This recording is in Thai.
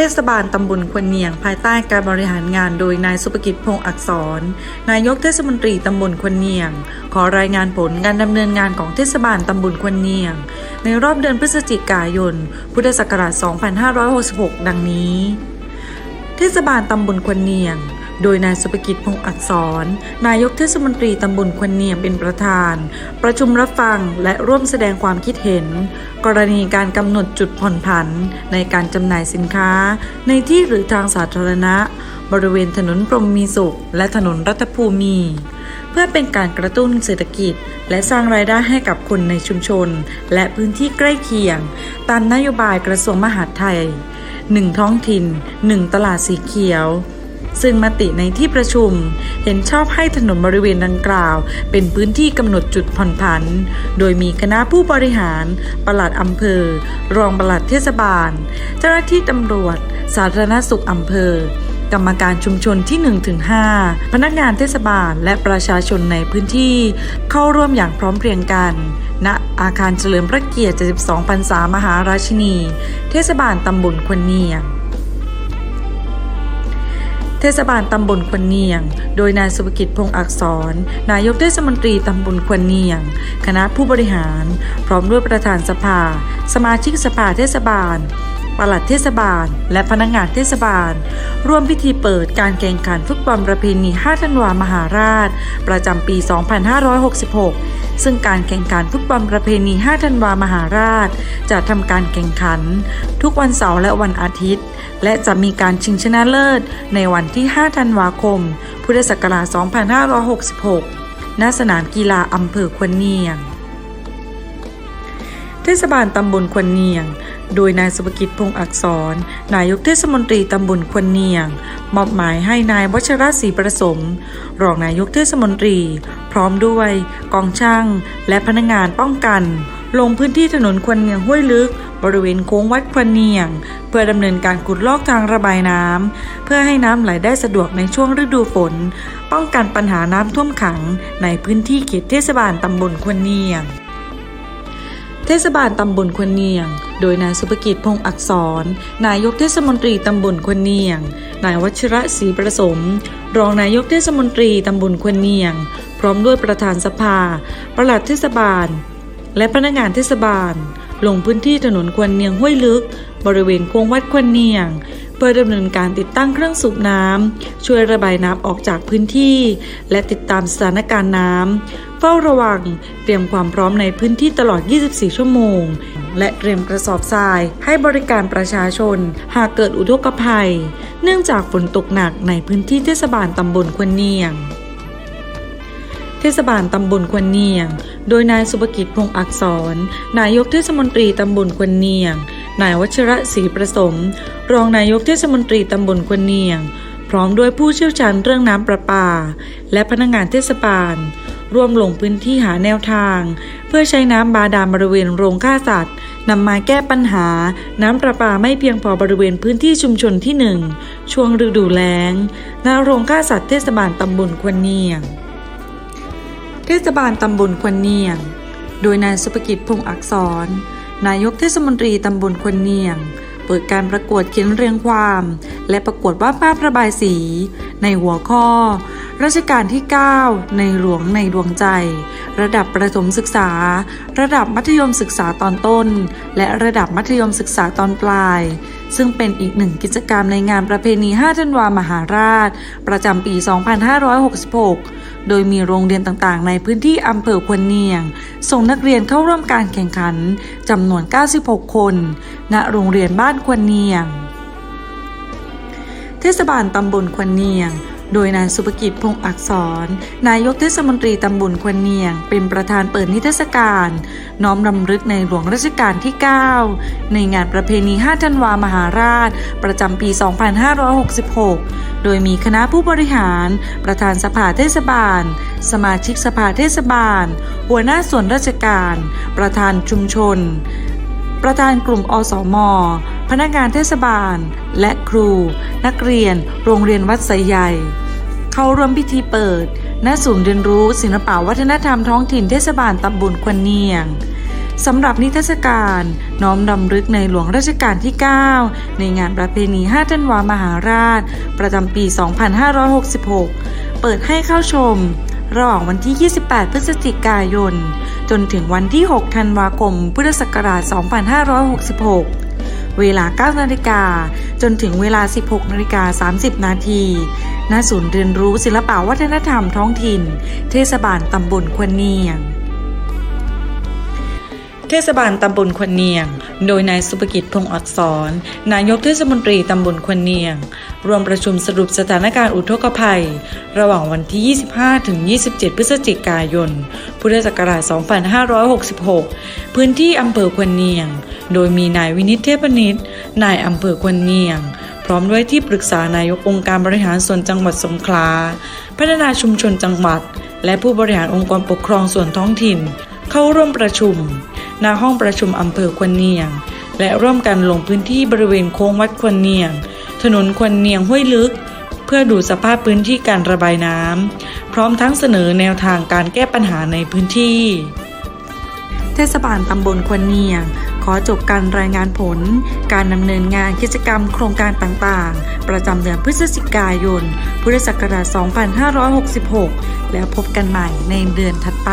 เทศบาลตำบลควนเนียง ภายใต้การบริหารงานโดยนายสุภกิจพงศ์อักษร นายกเทศมนตรีตำบลควนเนียง ขอรายงานผลการดำเนินงานของเทศบาลตำบลควนเนียง ในรอบเดือนพฤศจิกายน พุทธศักราช 2566 ดังนี้ เทศบาลตำบลควนเนียง โดยนายสุภกิจพงษ์อักษร นายกเทศมนตรีตำบลควนเนียงเป็นประธาน ประชุมรับฟังและร่วมแสดงความคิดเห็น กรณีการกำหนดจุดผ่อนผันในการจำหน่ายสินค้า ในที่หรือทางสาธารณะ บริเวณถนนพรมมีสุข และถนนรัฐภูมิ เพื่อเป็นการกระตุ้นเศรษฐกิจ และสร้างรายได้ให้กับคนในชุมชน และพื้นที่ใกล้เคียง ตามนโยบายกระทรวงมหาดไทย 1 ท้องถิ่น 1 ตลาดสีเขียว ซึ่งมติในที่ประชุม เห็นชอบให้ถนนบริเวณดังกล่าว เป็นพื้นที่กำหนดจุดผ่อนผัน โดยมีคณะผู้บริหาร ปลัดอำเภอ รองปลัดเทศบาล เจ้าหน้าที่ตำรวจ สาธารณสุขอำเภอ กรรมการชุมชนที่ 1-5 พนักงานเทศบาลและประชาชนในพื้นที่ เข้าร่วมอย่างพร้อมเพรียงกันณอาคารเฉลิมพระเกียรติ 72 พรรษามหาราชินี เทศบาลตำบลควนเนียง เทศบาลตำบลควนเนียง โดยนายสุภกิจพงษ์อักษร นายกเทศมนตรีตำบลควนเนียง คณะผู้บริหาร พร้อมด้วยประธานสภา สมาชิกสภาเทศบาลปลัดเทศบาล และพนักงานเทศบาล ร่วมพิธีเปิดการแข่งขันฟุตบอลประเพณี 5 ธันวามหาราช ประจำปี 2566 ซึ่งการแข่งขันฟุตบอลประเพณี 5 ธันวามหาราช จะทำการแข่งขัน ทุกวันเสาร์และวันอาทิตย์ และจะมีการชิงชนะเลิศ ในวันที่ 5 ธันวาคม พุทธศักราช 2566 ณ สนามกีฬาอำเภอควนเนียง ทศบาลตำบลควนเนียง โดยนายสุภกิจพงษ์อักษร นายกเทศมนตรีตำบลควนเนียง มอบหมายให้นายวัชรศรีประสม รองนายกเทศมนตรี พร้อมด้วยกองช่าง และพนักงานป้องกัน ลงพื้นที่ถนนควนเนียงห้วยลึก บริเวณโค้งวัดควนเนียง เพื่อดำเนินการขุดลอกทางระบายน้ำเพื่อให้น้ำไหลได้สะดวกในช่วงฤดูฝน ป้องกันปัญหาน้ำท่วมขัง ในพื้นที่เขตเทศบาลตำบลควนเนียง เทศบาลตำบลควนเนียง โดยนายสุภกิจพงษ์อักษร นายกเทศมนตรีตำบลควนเนียง นายวัชระศรีประสม รองนายกเทศมนตรีตำบลควนเนียง พร้อมด้วยประธานสภา ประหลัดเทศบาล และพนักงานเทศบาล ลงพื้นที่ถนนควนเนียงห้วยลึก บริเวณโค้งวัดควนเนียงเพื่อดำเนินการติดตั้งเครื่องสูบน้ำช่วยระบายน้ำออกจากพื้นที่ และติดตามสถานการณ์น้ำ เฝ้าระวัง เตรียมความพร้อมในพื้นที่ตลอด 24 ชั่วโมง และเตรียมกระสอบทรายให้บริการประชาชน หากเกิดอุทกภัย เนื่องจากฝนตกหนักในพื้นที่เทศบาลตำบลควนเนียง เทศบาลตำบลควนเนียง โดยนายสุภกิจพงษ์อักษร นายกเทศมนตรีตำบลควนเนียง นายวัชระศรีประสม รองนายกเทศมนตรีตำบลควนเนียงพร้อมด้วยผู้เชี่ยวชาญเรื่องน้ำประปา และพนักงานเทศบาล ร่วมลงพื้นที่หาแนวทาง เพื่อใช้น้ำบาดาลบริเวณโรงฆ่าสัตว์นำมาแก้ปัญหา น้ำประปาไม่เพียงพอบริเวณพื้นที่ชุมชนที่หนึ่งช่วงฤดูแล้งณโรงฆ่าสัตว์เทศบาลตำบลควนเนียง เทศบาลตำบลควนเนียง โดยนายสุภกิจพงษ์อักษร นายกเทศมนตรีตำบลควนเนียง เปิดการประกวดเขียนเรียงความ และประกวดวาดภาพระบายสี ในหัวข้อ รัชกาลที่ 9 ในหลวงในดวงใจ ระดับประถมศึกษา ระดับมัธยมศึกษาตอนต้น และระดับมัธยมศึกษาตอนปลาย ซึ่งเป็นอีกหนึ่งกิจกรรมในงานประเพณี5ธันวามหาราช ประจำปี 2566 โดยมีโรงเรียนต่างๆ ในพื้นที่อำเภอควนเนียง ส่งนักเรียนเข้าร่วมการแข่งขันจำนวน 96 คน ณ โรงเรียนบ้านควนเนียง เทศบาลตำบลควนเนียง โดยนายสุภกิจพงษ์อักษร นายกเทศมนตรีตำบลควนเนียง เป็นประธานเปิดนิทรรศการ น้อมรำลึกในหลวงรัชกาลที่ 9 ในงานประเพณี 5 ธันวามหาราช ประจำปี 2566 โดยมีคณะผู้บริหาร ประธานสภาเทศบาล สมาชิกสภาเทศบาล หัวหน้าส่วนราชการ ประธานชุมชน ประธานกลุ่มอสม พนักงานเทศบาล และครู นักเรียน โรงเรียนวัดไสใหญ่ เข้าร่วมพิธีเปิด ณ ศูนย์เรียนรู้ศิลปวัฒนธรรมท้องถิ่นเทศบาลตำบลควนเนียงสำหรับนิทรรศการน้อมรำลึกในหลวงรัชกาลที่ 9 ในงานประเพณี 5 ธันวามหาราช ประจำปี 2566 เปิดให้เข้าชม ระหว่างวันที่ 28 พฤศจิกายน จนถึงวันที่ 6 ธันวาคม พุทธศักราช 2566 เวลา 9 นาฬิกา จนถึงเวลา 16 นาฬิกา 30 นาที ณ ศูนย์เรียนรู้ศิลปวัฒนธรรมท้องถิ่น เทศบาลตำบลควนเนียง เทศบาลตำบลควนเนียง โดยนายสุภกิจพงศ์อักษร นายกเทศมนตรีตำบลควนเนียง รวมประชุมสรุปสถานการณ์อุทกภัย ระหว่างวันที่ 25 ถึง 27 พฤศจิกายน พุทธศักราช 2566 พื้นที่อำเภอควนเนียง โดยมีนายวินิตเทพนิตนายอำเภอควนเนียงพร้อมด้วยที่ปรึกษานายกองค์การบริหารส่วนจังหวัดสงขลา พัฒนาชุมชนจังหวัด และผู้บริหารองค์กรปกครองส่วนท้องถิ่น เข้าร่วมประชุม ณห้องประชุมอำเภอควนเนียง และร่วมกันลงพื้นที่บริเวณโค้งวัดควนเนียง ถนนควนเนียงห้วยลึก เพื่อดูสภาพพื้นที่การระบายน้ำพร้อมทั้งเสนอแนวทางการแก้ปัญหาในพื้นที่ เทศบาลตำบลควนเนียงขอจบการรายงานผล การดำเนินงานกิจกรรมโครงการต่างๆ ประจำเดือนพฤศจิกายน พุทธศักราช 2566 แล้วพบกันใหม่ในเดือนถัดไป